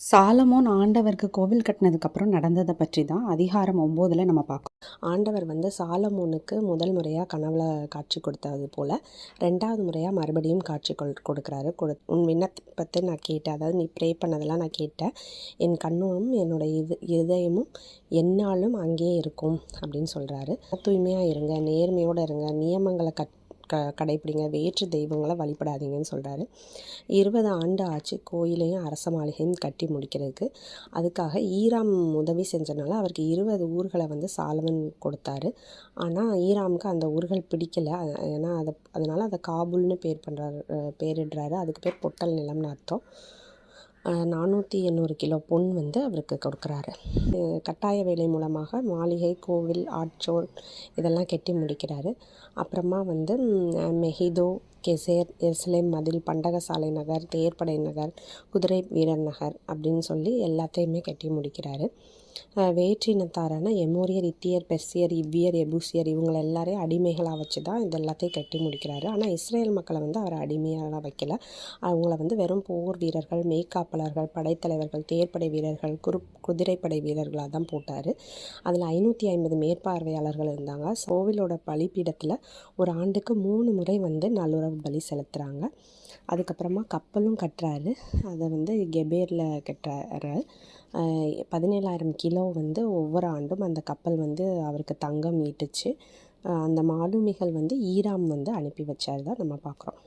Solomon ஆண்டவருக்கு கோவில் கட்டினதுக்கப்புறம் நடந்ததை பற்றி தான் அதிகாரம் ஒம்போதில் நம்ம பார்க்கணும் ஆண்டவர் வந்து சாலமோனுக்கு முதல் முறையாக கனவுல காட்சி கொடுத்தது போல் ரெண்டாவது முறையாக மறுபடியும் காட்சி கொள் கொடுக்குறாரு. கொடு உன் விண்ணப்பத்தை நான் கேட்டேன். அதாவது நீ ப்ரே பண்ணதெல்லாம் நான் கேட்டேன். என் கண்ணும் என்னோட இது இதயமும் எந்நாளும் அங்கேயே இருக்கும் அப்படின்னு சொல்கிறாரு தூய்மையாக இருங்க நேர்மையோடு இருங்க நியமங்களை கட் க கடைப்பிடிங்க. வேற்று தெய்வங்களை வழிபடாதீங்கன்னு சொல்கிறாரு இருபது ஆண்டு ஆச்சு கோயிலையும் அரச மாளிகையும் கட்டி முடிக்கிறதுக்கு. அதுக்காக ஈராம் உதவி செஞ்சனால அவருக்கு இருபது ஊர்களை வந்து சாலமன் கொடுத்தாரு. ஆனால் ஈராமுக்கு அந்த ஊர்கள் பிடிக்கல. ஏன்னா அதை அதனால் அதை காபூல்னு பேர் பண்ணுறாரு பேரிடுறாரு. அதுக்கு பேர் பொட்டல் நிலம்னு அர்த்தம். நானூற்றி எண்ணூறு கிலோ பொன் வந்து அவருக்கு கொடுக்குறாரு. கட்டாய வேலை மூலமாக மாளிகை கோவில் ஆட்சோல் இதெல்லாம் கட்டி முடிக்கிறாரு. அப்புறமா வந்து மெஹிதோ கெசேர் எருசலேம் மதில் பண்டகசாலை நகர் தேர்ப்படை நகர் குதிரை வீரர் நகர் அப்படின்னு சொல்லி எல்லாத்தையுமே கட்டி முடிக்கிறாரு. வேற்றினத்தாரான எமோரியர் இத்தியர் பெர்சியர் இவ்வியர் எபூசியர் இவங்களை எல்லாரையும் அடிமைகளாக வச்சு தான் இது எல்லாத்தையும் கட்டி முடிக்கிறாரு. ஆனால் இஸ்ரேல் மக்களை வந்து அவர் அடிமையாக வைக்கல. அவங்கள வந்து வெறும் போர் வீரர்கள் மெய்க்காப்பாளர்கள் படைத்தலைவர்கள் தேர்ப்படை வீரர்கள் குரு குதிரைப்படை வீரர்களாக தான் போட்டார். அதில் ஐநூற்றி ஐம்பது மேற்பார்வையாளர்கள் இருந்தாங்க. கோவிலோட பலிப்பீடத்தில் ஒரு ஆண்டுக்கு மூணு முறை வந்து நல்லுறவு பலி செலுத்துகிறாங்க அதுக்கப்புறமா கப்பலும் கட்டுறாரு. அதை வந்து கெபேரில் கட்டுறாரு. பதினேழாயிரம் பதினேழாயிரம் கிலோ வந்து ஒவ்வொரு ஆண்டும் அந்த கப்பல் வந்து அவருக்கு தங்கம் ஈட்டுச்சு அந்த மாலுமிகள் வந்து ஈராம் வந்து அனுப்பி வச்சார் தான் நம்ம பார்க்குறோம்